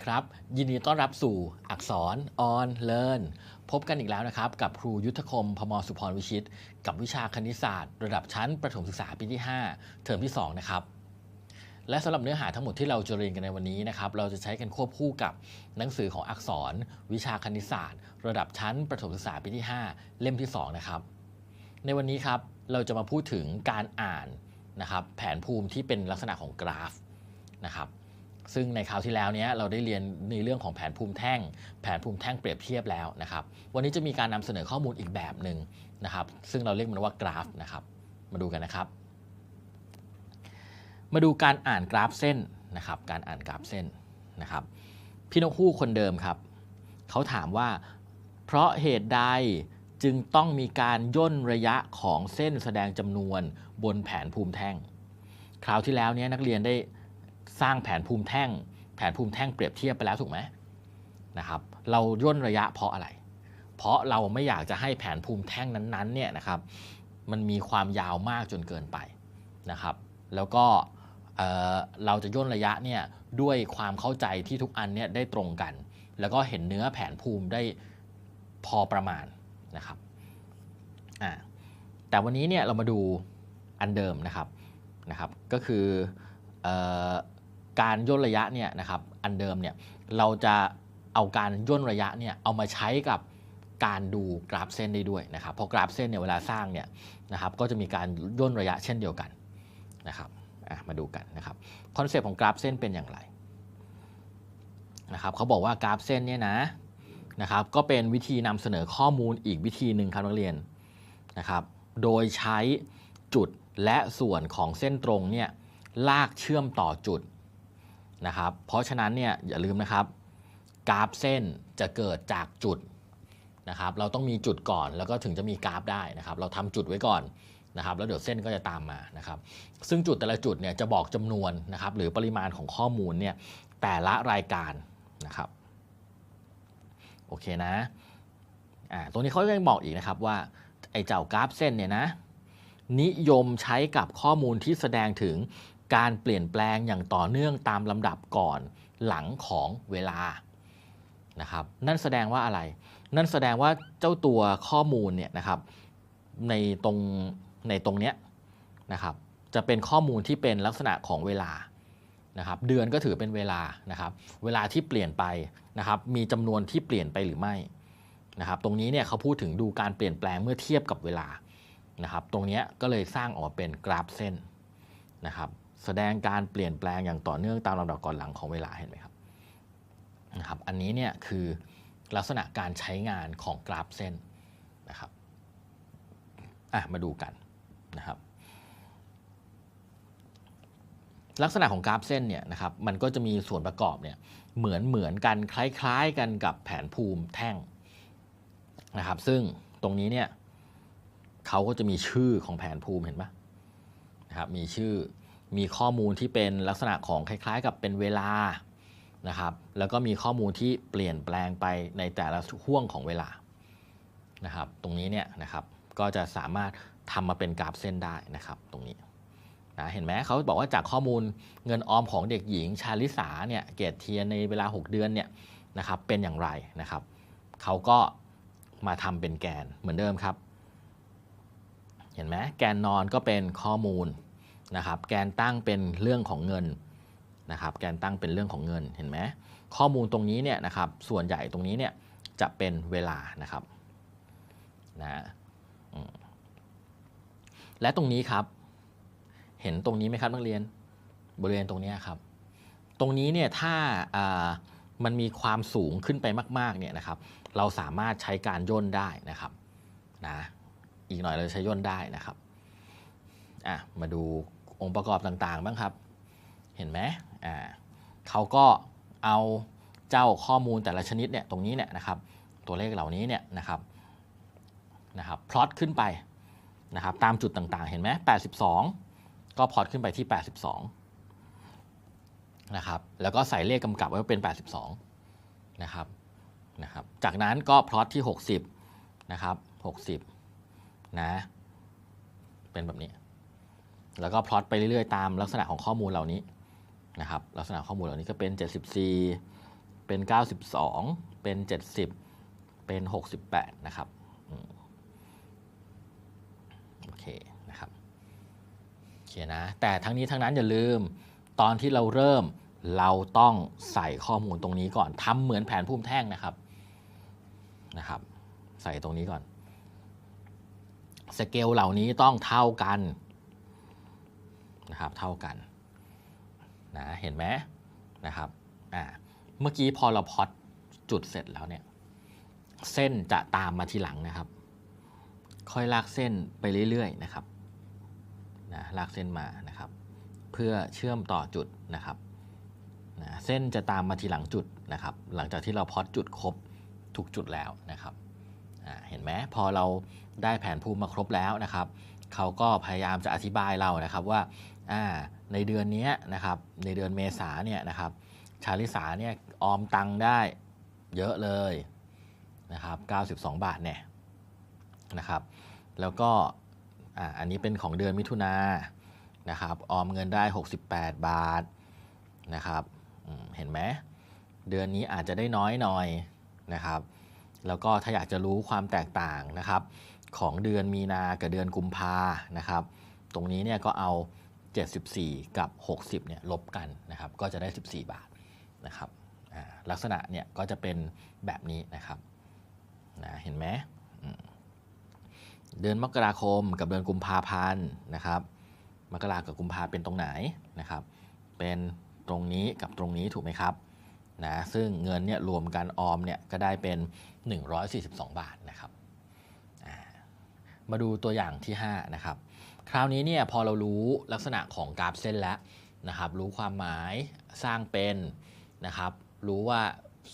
ดีครับ ยินดีต้อนรับสู่อักษร on learn พบกันอีกแล้วนะครับ กับครูยุทธคมพมสุพรวิชิต กับวิชาคณิตศาสตร์ ระดับชั้นประถมศึกษาปีที่ 5 เทอมที่ 2 นะครับ และสำหรับเนื้อหาทั้งหมดที่เราจะเรียนกันในวันนี้นะครับ เราจะใช้กันควบคู่กับหนังสือของอักษร วิชาคณิตศาสตร์ ระดับชั้นประถมศึกษาปีที่ 5 เล่มที่ 2 นะครับ ในวันนี้ครับเราจะมาพูดถึงการอ่านนะครับแผนภูมิที่เป็นลักษณะของกราฟนะครับ ซึ่งในคราวที่แล้วเนี้ยเราได้เรียนในเรื่องของแผนภูมิแท่ง แผนภูมิแท่งเปรียบเทียบแล้วนะครับ วันนี้จะมีการนำเสนอข้อมูลอีกแบบหนึ่งนะครับ ซึ่งเราเรียกมันว่ากราฟนะครับ มาดูกันนะครับ มาดูการอ่านกราฟเส้นนะครับ การอ่านกราฟเส้นนะครับ พี่นกฮูกคนเดิมครับ เขาถามว่า เพราะเหตุใดจึงต้องมีการย่นระยะของเส้นแสดงจำนวนบนแผนภูมิแท่ง คราวที่แล้วเนี้นักเรียนได้ สร้างแผนภูมิแท่ง แผนภูมิแท่งเปรียบเทียบไปแล้วถูกไหมนะครับเราย่นระยะเพราะอะไร เพราะเราไม่อยากจะให้แผนภูมิแท่งนั้นๆเนี่ยนะครับมันมีความยาวมากจนเกินไปนะครับ แล้วก็เเราจะย่นระยะเนี่ยด้วยความเข้าใจที่ทุกอันเนี่ยได้ตรงกัน แล้วก็เห็นเนื้อแผนภูมิได้พอประมาณนะครับอ่าแต่วันนี้เนี่ยเรามาดูอันเดิมนะครับนะครับ ก็คืออ การย่นระยะเนี่ยนะครับอันเดิมเนี่ยเราจะเอาการย่นระยะเนี่ยเอามาใช้กับการดูกราฟเส้นได้ด้วยนะครับเพราะกราฟเส้นเนี่ยเวลาสร้างเนี่ยนะครับก็จะมีการย่นระยะเช่นเดียวกันนะครับมาดูกันนะครับคอนเซปต์ของกราฟเส้นเป็นอย่างไรนะครับเขาบอกว่ากราฟเส้นเนี่ยนะนะครับก็เป็นวิธีนำเสนอข้อมูลอีกวิธีหนึ่งครับนักเรียนนะครับโดยใช้จุดและส่วนของเส้นตรงเนี่ยลากเชื่อมต่อจุด นะครับ เพราะฉะนั้นเนี่ยอย่าลืมนะครับ กราฟเส้นจะเกิดจากจุดนะครับ เราต้องมีจุดก่อนแล้วก็ถึงจะมีกราฟได้นะครับ เราทำจุดไว้ก่อนนะครับ แล้วเดี๋ยวเส้นก็จะตามมานะครับ ซึ่งจุดแต่ละจุดเนี่ยจะบอกจำนวนนะครับ หรือปริมาณของข้อมูลเนี่ยแต่ละรายการนะครับ โอเคนะอ่าตรงนี้เขายังบอกอีกนะครับว่าไอ้เจ้ากราฟเส้นเนี่ยนะนิยมใช้กับข้อมูลที่แสดงถึง การเปลี่ยนแปลงอย่างต่อเนื่องตามลำดับก่อนหลังของเวลานะครับนั่นแสดงว่าอะไร นั่นแสดงว่าเจ้าตัวข้อมูลเนี่ยนะครับในตรงในตรงเนี้ยนะครับจะเป็นข้อมูลที่เป็นลักษณะของเวลานะครับเดือนก็ถือเป็นเวลานะครับเวลาที่เปลี่ยนไปนะครับมีจำนวนที่เปลี่ยนไปหรือไม่นะครับตรงนี้เนี่ยเขาพูดถึงดูการเปลี่ยนแปลงเมื่อเทียบกับเวลานะครับตรงเนี้ยก็เลยสร้างออกเป็นกราฟเส้นนะครับ แสดงการเปลี่ยนแปลงอย่างต่อเนื่องตามลำดับก่อนหลังของเวลาเห็นไหมครับนะครับ อันนี้เนี่ยคือลักษณะการใช้งานของกราฟเส้นนะครับอะมาดูกันนะครับ ลักษณะของกราฟเส้นเนี่ยนะครับมันก็จะมีส่วนประกอบเนี่ยเหมือนเหมือนกันคล้ายๆกันกับแผนภูมิแท่งนะครับ ซึ่งตรงนี้เนี่ยเขาก็จะมีชื่อของแผนภูมิเห็นปะนะครับมีชื่อ มีข้อมูลที่เป็นลักษณะของคล้าย ๆ กับเป็นเวลานะครับแล้วก็มีข้อมูลที่เปลี่ยนแปลงไปในแต่ละห่วงของเวลานะครับตรงนี้เนี่ยนะครับก็จะสามารถทำมาเป็นกราฟเส้นได้นะครับตรงนี้นะเห็นไหมเขาบอกว่าจากข้อมูลเงินออมของเด็กหญิงชาลิสาเนี่ยเกรดเทียนในเวลา 6 เดือนเนี่ยนะครับเป็นอย่างไรนะครับเขาก็มาทำเป็นแกนเหมือนเดิมครับ เห็นไหมแกนนอนก็เป็นข้อมูล นะครับแกนตั้งเป็นเรื่องของเงินนะครับแกนตั้งเป็นเรื่องของเงินเห็นไหมข้อมูลตรงนี้เนี่ยนะครับส่วนใหญ่ตรงนี้เนี่ยจะเป็นเวลานะครับนะและตรงนี้ครับ เห็นตรงนี้ไหมครับนักเรียนบริเวณตรงนี้ครับ ตรงนี้เนี่ยถ้าามันมีความสูงขึ้นไปมากๆเนี่ยนะครับ เราสามารถใช้การย่นได้นะครับนะอีกหน่อยเราใช้ย่นได้นะครับอะมาดู องค์ประกอบต่างๆ บ้างครับ เห็นไหมอ่าเขาก็เอาเจ้าข้อมูลแต่ละชนิดเนี่ยตรงนี้เนี่ยนะครับ ตัวเลขเหล่านี้เนี่ยนะครับนะครับพลอตขึ้นไปนะครับตามจุดต่างๆ เห็นไหม82 ก็พลอตขึ้นไปที่ 82นะครับแล้วก็ใส่เลขกำกับไว้ว่าเป็น 82นะครับนะครับจากนั้นก็พลอตที่ 60นะครับ60นะเป็นแบบนี้ แล้วก็พลอตไปเรื่อยๆตามลักษณะของข้อมูลเหล่านี้นะครับลักษณะข้อมูลเหล่านี้ก็เป็น 74 เป็น 92 เป็น 70 เป็น 68 นะครับโอเคนะครับโอเคนะแต่ทั้งนี้ทั้งนั้นอย่าลืมตอนที่เราเริ่มเราต้องใส่ข้อมูลตรงนี้ก่อนทำเหมือนแผนภูมิแท่งนะครับนะครับ ใส่ตรงนี้ก่อนสเกลเหล่านี้ต้องเท่ากัน นะครับเท่ากันนะเห็นไหมนะครับอ่าเมื่อกี้พอเราพอตจุดเสร็จแล้วเนี่ยเส้นจะตามมาทีหลังนะครับ ค่อยลากเส้นไปเรื่อยๆนะครับนะลากเส้นมานะครับ เพื่อเชื่อมต่อจุดนะครับนะเส้นจะตามมาทีหลังจุดนะครับ หลังจากที่เราพอตจุดครบทุกจุดแล้วนะครับเห็นไหมพอเราได้แผนภูมิมาครบแล้วนะครับ เขาก็พยายามจะอธิบายเรานะครับว่า ในเดือนนี้นะครับในเดือนเมษาเนี่ยนะครับชาลิสาเนี่ยออมตังได้เยอะเลยนะครับ92 บาทเนี่ยนะครับแล้วก็อันนี้เป็นของเดือนมิถุนานะครับออมเงินได้ 68 บาทนะครับเห็นไหมเดือนนี้อาจจะได้น้อยหน่อยนะครับแล้วก็ถ้าอยากจะรู้ความแตกต่างนะครับของเดือนมีนากับเดือนกุมภานะครับตรงนี้เนี่ยก็เอา 74 กับ 60เนี่ยลบกันนะครับก็จะได้ 14 บาทนะครับลักษณะเนี่ยก็จะเป็นแบบนี้นะครับนะเห็นไหมเดือนมกราคมกับเดือนกุมภาพันธ์นะครับมกรากับกุมภาเป็นตรงไหนนะครับเป็นตรงนี้กับตรงนี้ถูกไหมครับนะซึ่งเงินเนี่ยรวมกันออมเนี่ยก็ได้เป็น 142 บาทนะครับมาดูตัวอย่างที่ 5 นะครับ คราวนี้เนี่ยพอเรารู้ลักษณะของกราฟเส้นแล้วนะครับรู้ความหมายสร้างเป็นนะครับรู้ว่า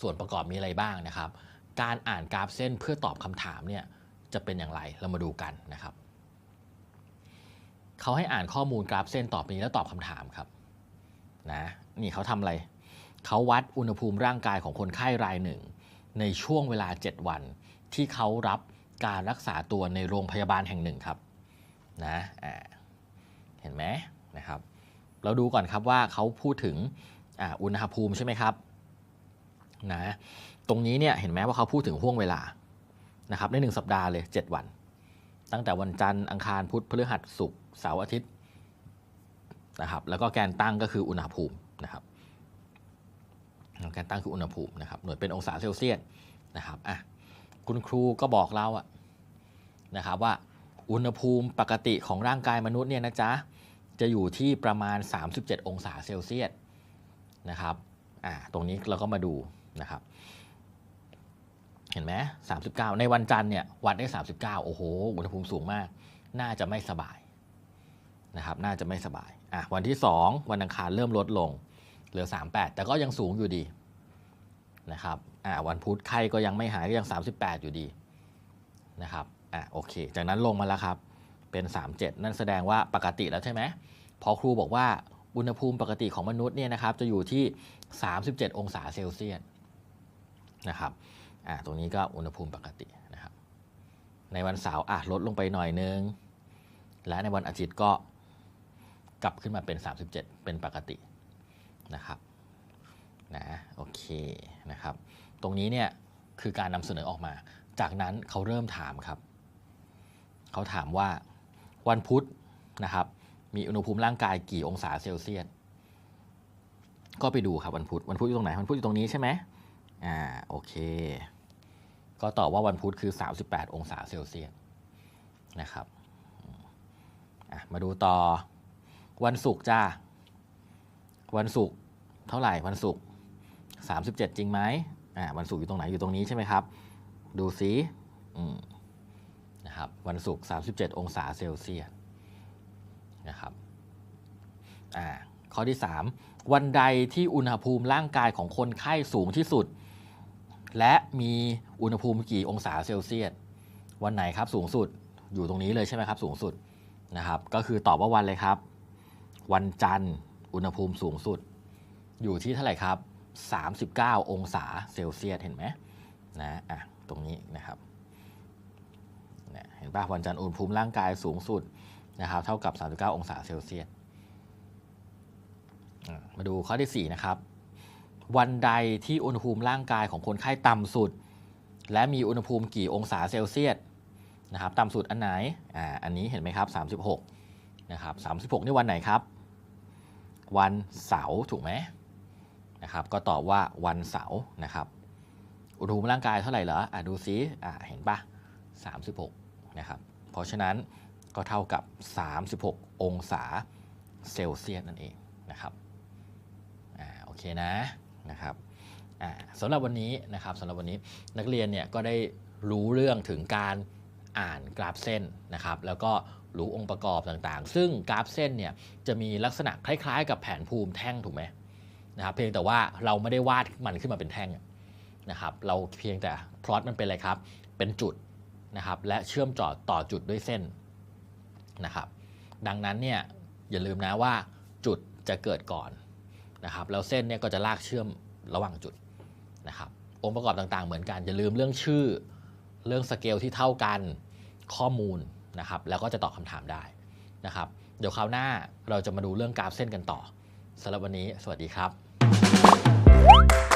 ส่วนประกอบมีอะไรบ้างนะครับ การอ่านกราฟเส้นเพื่อตอบคำถามเนี่ยจะเป็นอย่างไรเรามาดูกันนะครับเขาให้อ่านข้อมูลกราฟเส้นตอบนี้แล้วตอบคำถามครับนะนี่เขาทำอะไรเขาวัดอุณหภูมิร่างกายของคนไข้รายหนึ่ง ในช่วงเวลา 7 วัน ที่เขารับการรักษาตัวในโรงพยาบาลแห่งหนึ่งครับ นะเห็นไหมนะครับ เราดูก่อนครับว่าเขาพูดถึงออุณหภูมิใช่ไหมครับนะตรงนี้เนี่ยเห็นไหมว่าเขาพูดถึงห่วงเวลานะครับในหนึ่งสัปดาห์เลย 7 วัน ตั้งแต่วันจันทร์อังคารพุธพฤหัสศุกร์เสาร์อาทิตย์นะครับแล้วก็แกนตั้งก็คืออุณหภูมินะครับแกนตั้งคืออุณหภูมินะครับหน่วยเป็นองศาเซลเซียสนะครับอะคุณครูก็บอกเราอะนะครับว่า อุณหภูมิปกติของร่างกายมนุษย์เนี่ยนะจ๊ะจะอยู่ที่ประมาณ 37 องศาเซลเซียสนะครับอ่าตรงนี้เราก็มาดูนะครับ เห็นไหม39 ในวันจันทร์เนี่ยวัดได้ 39 โอ้โห อุณหภูมิสูงมาก น่าจะไม่สบายนะครับน่าจะไม่สบายอะวันที่ 2 วันอังคารเริ่มลดลงเหลือ 38 แต่ก็ยังสูงอยู่ดีนะครับอ่าวันพุธไข้ก็ยังไม่หายก็ยัง 38 อยู่ดีนะครับ อะโอเค จากนั้นลงมาแล้วครับ เป็น 37 นั่นแสดงว่าปกติแล้วใช่ไหมพอครูบอกว่าอุณหภูมิปกติของมนุษย์เนี่ยนะครับ จะอยู่ที่ 37 องศาเซลเซียสนะครับอ่าตรงนี้ก็อุณหภูมิปกตินะครับ ในวันเสาร์อะลดลงไปหน่อยนึง และในวันอาทิตย์ก็กลับขึ้นมาเป็น 37 เป็นปกตินะครับนะโอเคนะครับ ตรงนี้เนี่ยคือการนำเสนอออกมา จากนั้นเขาเริ่มถามครับ เขาถามว่าวันพุธนะครับ มีอุณหภูมิร่างกายกี่องศาเซลเซียสก็ไปดูครับวันพุธวันพุธอยู่ตรงไหนวันพุธอยู่ตรงนี้ใช่ไหมอ่าโอเค ก็ตอบว่าวันพุธคือ 38 องศาเซลเซียสนะครับมาดูต่อวันศุกร์จ้า วันศุกร์เท่าไหร่วันศุกร์37 จริงไหมอ่าวันศุกร์อยู่ตรงไหนอยู่ตรงนี้ใช่ไหมครับ ดูซิอืม นะครับวันศุกร์37 องศาเซลเซียสนะครับอ่าข้อที่ 3 วันใดที่อุณหภูมิร่างกายของคนไข้สูงที่สุด และมีอุณหภูมิกี่องศาเซลเซียสวันไหนครับสูงสุดอยู่ตรงนี้เลยใช่ไหมครับสูงสุดนะครับ ก็คือตอบว่าวันเลยครับ วันจันทร์อุณหภูมิสูงสุด อยู่ที่เท่าไหร่ครับ 39 องศาเซลเซียสเห็นไหมนะอะตรงนี้นะครับ ห็นป่ะวันจันทร์อุณหภูมิร่างกายสูงสุดนะครับเท่ากับ 39 องศาเซลเซียสมาดูข้อที่ 4 นะครับ วันใดที่อุณหภูมิร่างกายของคนไข้ต่ำสุด และมีอุณหภูมิกี่องศาเซลเซียสนะครับต่ำสุดอันไหนอ่าอันนี้เห็นไหมครับ 36นะครับ36 นี่วันไหนครับ วันเสาร์ถูกไหมนะครับ ก็ตอบว่าวันเสาร์นะครับ อุณหภูมิร่างกายเท่าไหร่เหรออะดูซิอะเห็นปะ36 นะครับ เพราะฉะนั้นก็เท่ากับ 36 องศาเซลเซียสนั่นเองนะครับอ่าโอเคนะนะครับอ่าสำหรับวันนี้นะครับสำหรับวันนี้นักเรียนเนี่ยก็ได้รู้เรื่องถึงการอ่านกราฟเส้นนะครับ แล้วก็รู้องค์ประกอบต่างๆ ซึ่งกราฟเส้นเนี่ยจะมีลักษณะคล้ายๆ กับแผนภูมิแท่งถูกไหมนะครับเพียงแต่ว่าเราไม่ได้วาดมันขึ้นมาเป็นแท่งนะครับ เราเพียงแต่พลอตมันเป็นอะไรครับ เป็นจุด นะครับและเชื่อมต่อต่อจุดด้วยเส้นนะครับดังนั้นเนี่ยอย่าลืมนะว่าจุดจะเกิดก่อนนะครับแล้วเส้นเนี่ยก็จะลากเชื่อมระหว่างจุดนะครับองค์ประกอบต่างๆเหมือนกัน อย่าลืมเรื่องชื่อเรื่องสเกลที่เท่ากันข้อมูลนะครับแล้วก็จะตอบคำถามได้นะครับเดี๋ยวคราวหน้าเราจะมาดูเรื่องกราฟเส้นกันต่อสำหรับวันนี้ สวัสดีครับ